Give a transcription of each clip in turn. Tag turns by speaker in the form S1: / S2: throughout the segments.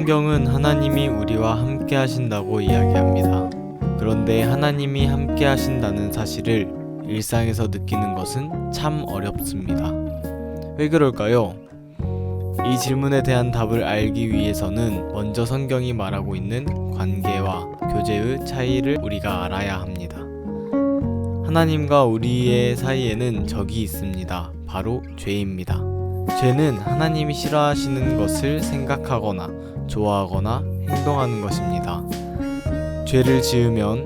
S1: 성경은 하나님이 우리와 함께 하신다고 이야기합니다. 그런데 하나님이 함께 하신다는 사실을 일상에서 느끼는 것은 참 어렵습니다. 왜 그럴까요? 이 질문에 대한 답을 알기 위해서는 먼저 성경이 말하고 있는 관계와 교제의 차이를 우리가 알아야 합니다. 하나님과 우리의 사이에는 적이 있습니다. 바로 죄입니다. 죄는 하나님이 싫어하시는 것을 생각하거나 좋아하거나 행동하는 것입니다. 죄를 지으면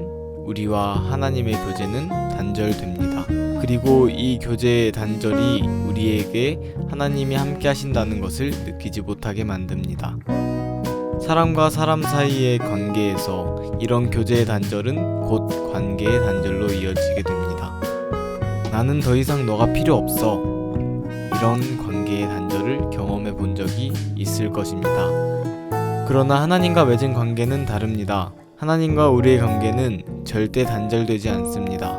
S1: 우리와 하나님의 교제는 단절됩니다. 그리고 이 교제의 단절이 우리에게 하나님이 함께 하신다는 것을 느끼지 못하게 만듭니다. 사람과 사람 사이의 관계에서 이런 교제의 단절은 곧 관계의 단절로 이어지게 됩니다. 나는 더 이상 너가 필요 없어. 이런 관계의 단절을 경험해 본 적이 있을 것입니다. 그러나 하나님과 맺은 관계는 다릅니다. 하나님과 우리의 관계는 절대 단절되지 않습니다.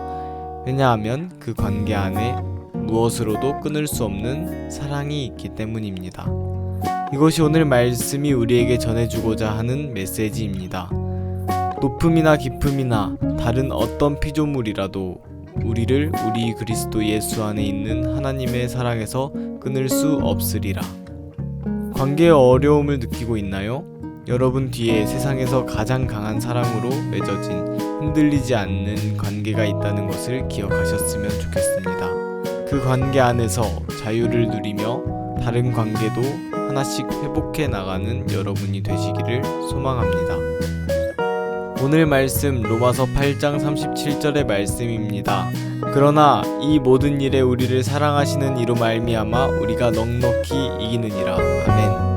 S1: 왜냐하면 그 관계 안에 무엇으로도 끊을 수 없는 사랑이 있기 때문입니다. 이것이 오늘 말씀이 우리에게 전해주고자 하는 메시지입니다. 높음이나 깊음이나 다른 어떤 피조물이라도 우리를 우리 그리스도 예수 안에 있는 하나님의 사랑에서 끊을 수 없으리라. 관계의 어려움을 느끼고 있나요? 여러분 뒤에 세상에서 가장 강한 사랑으로 맺어진 흔들리지 않는 관계가 있다는 것을 기억하셨으면 좋겠습니다. 그 관계 안에서 자유를 누리며 다른 관계도 하나씩 회복해 나가는 여러분이 되시기를 소망합니다. 오늘 말씀 로마서 8장 37절의 말씀입니다. 그러나 이 모든 일에 우리를 사랑하시는 이로 말미암아 우리가 넉넉히 이기느니라. 아멘.